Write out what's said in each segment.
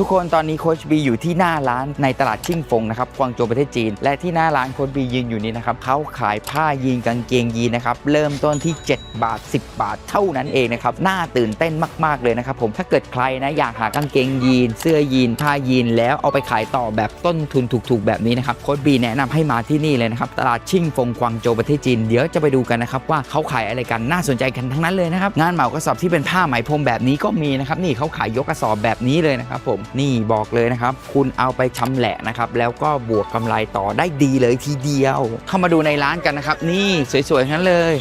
ทุกคนตอนนี้โคชบีอยู่ที่หน้าร้านในตลาดชิ่งฟงนะครับกวางโจวประเทศจีน และที่หน้าร้านโคชบียืนอยู่นี้นะครับเขาขายผ้ายีนกางเกงยีนนะครับเริ่มต้นที่ 7 บาท 10 บาทเท่านั้นเองนะครับน่าตื่นเต้นมากๆเลยนะครับผมถ้าเกิดใครนะอยากหากางเกงยีน เสื้อยีนผ้ายีนแล้วเอาไปขายต่อแบบต้นทุนถูกๆ แบบนี้นะครับโคชบีแนะนำให้มาที่นี่เลยนะครับตลาดชิ่งฟงกวางโจวประเทศจีนเดี๋ยวจะไปดูกันนะครับว่าเขาขายอะไรกันน่าสนใจกันทั้งนั้นเลยนะครับงานเหมากระสอบที่เป็นผ้าไหมพรมแบบนี้ก็มีนะครับนี่เขาขายยกกระสอบแบบนี้เลยนะครับผมนี่บอกเลยนะครับ คุณเอาไปชำแหละนะครับ แล้วก็บวกกำไรต่อได้ดีเลยทีเดียว เข้ามาดูในร้านกันนะครับ นี่สวยๆทั้งนั้นเลย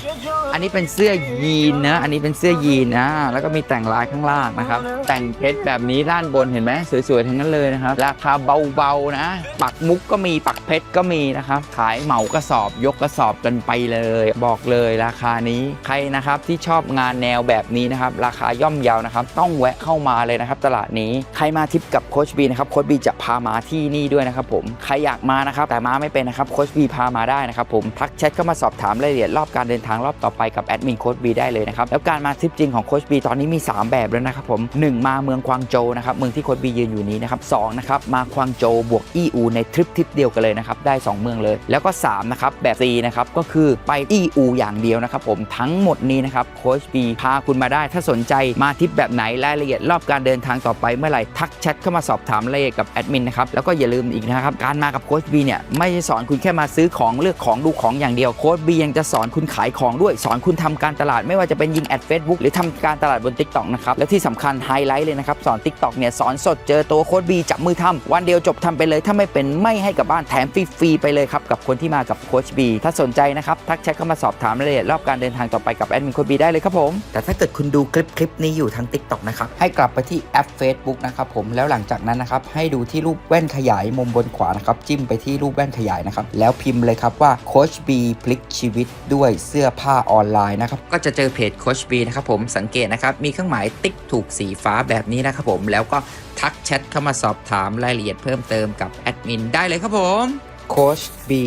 อันนี้เป็นเสื้อยีนนะ อันนี้เป็นเสื้อยีนนะ แล้วก็มีแต่งลายข้างล่างนะครับ แต่งเพชรแบบนี้ด้านบนเห็นไหมสวยๆ ทั้งนั้นเลยนะครับ ราคาเบาๆนะ ปักมุกก็มีปักเพชรก็มีนะครับ ขายเหมากระสอบยกกระสอบกันไปเลย บอกเลยราคานี้ใครนะครับที่ชอบงานแนวแบบนี้นะครับ ราคาย่อมเยาวนะครับ ต้องแวะเข้ามาเลยนะครับ ตลาดนี้ใครมาทิปกับโคชบีนะครับโคชบีจะพามาที่นี่ด้วยนะครับผมใครอยากมานะครับแต่มาไม่เป็นนะครับโคชบีพามาได้นะครับผมทักแชทเข้ามาสอบถามรายละเอียดรอบการเดินทางรอบต่อไปกับแอดมินโค้ชบีได้เลยนะครับแล้วการมาทริปจริงของโค้ชบีตอนนี้มี 3 แบบแล้วนะครับผม1มาเมืองกวางโจนะครับเมืองที่โค้ชบียืนอยู่นี้นะครับสองนะครับมากวางโจบวกอีอูในทริปทริปเดียวกันเลยนะครับได้ 2 เมืองเลย แล้วก็3นะครับแบบ C นะครับก็คือไปอีอูอย่างเดียวนะครับผมทั้งหมดนี้นะครับโค้ชบีพาคุณมาได้ ถ้าสนใจมาทริปแบบไหนรายละเอียดรอบการเดินทางต่อไปเมื่อไหร่ทักแชทเข้ามาสอบถามรายละเอียดกับแอดมินนะครับแล้วก็อย่าลืมอีกนะครับการมากับโค้ชบีเนี่ยไม่ใช่สอนคุณแค่มาซื้อของเลือกของดูของอย่างเดียวโค้ชบียังจะสอนคุณขายของด้วยสอนคุณทำการตลาดไม่ว่าจะเป็นยิงแอดเฟซบุ๊กหรือทำการตลาดบน t ิ k t o k นะครับ และที่สำคัญไฮไลท์เลยนะครับ สอน t ิ k t o k เนี่ย สอนสดเจอตัวโค้ชบีจับมือทำวันเดียวจบทำไปเลย ถ้าไม่เป็นไม่ให้กับบ้านแถมฟรี ๆ ไปเลยครับ กับคนที่มากับโค้ชบีถ้าสนใจนะครับ ทักแชทเข้ามาสอบถามรายละเอียดรอบการเดินทางต่อไปกับแอดมินโค้ชบีได้เลยครับผมแต่ถ้าเกิดคุณดูคลิปคลิปนี้อยู่ทาง t ิ k t o k นะครับให้กลับไปที่แอป Facebook นะครับผมแล้วหลังจากนั้นนะครับให้ดูที่รูปแว่นขยายมุมบนขวานะครับจิ้มไปที่รูปแว่นขยายนะครับแล้วพิมพ์เลยครับว่าโค้ชบีพลิกชีวิตด้วยเสื้อผ้าออนไลน์นะครับก็จะเจอเพจโค้ชบีนะครับผมสังเกตนะครับมีเครื่องหมายติ๊กถูกสีฟ้าแบบนี้นะครับผมแล้วก็ทักแชทเข้ามาสอบถามรายละเอียดเพิ่มเติมกับแอดมินได้เลยครับผมโค้ชบี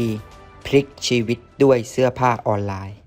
พลิกชีวิตด้วยเสื้อผ้าออนไลน์